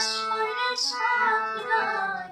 Ashwara Shambhala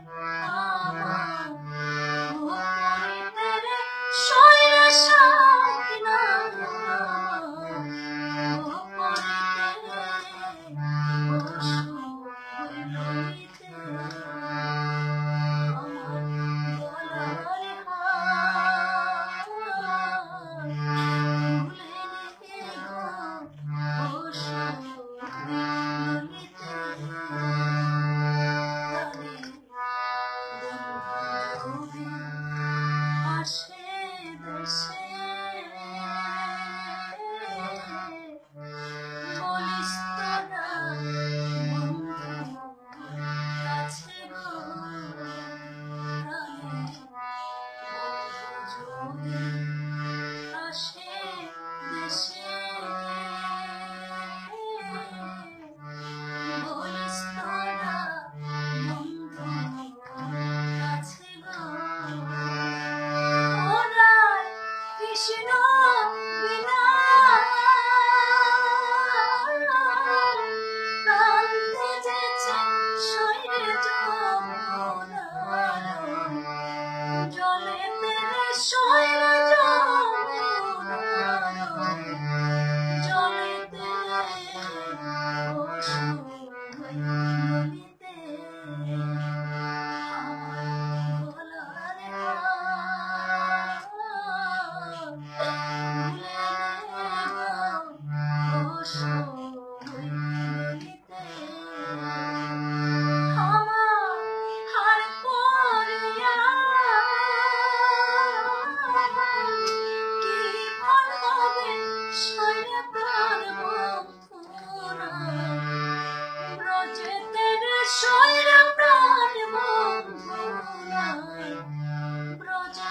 সয়রা প্রাণ বন্ধু নাই ব্রজা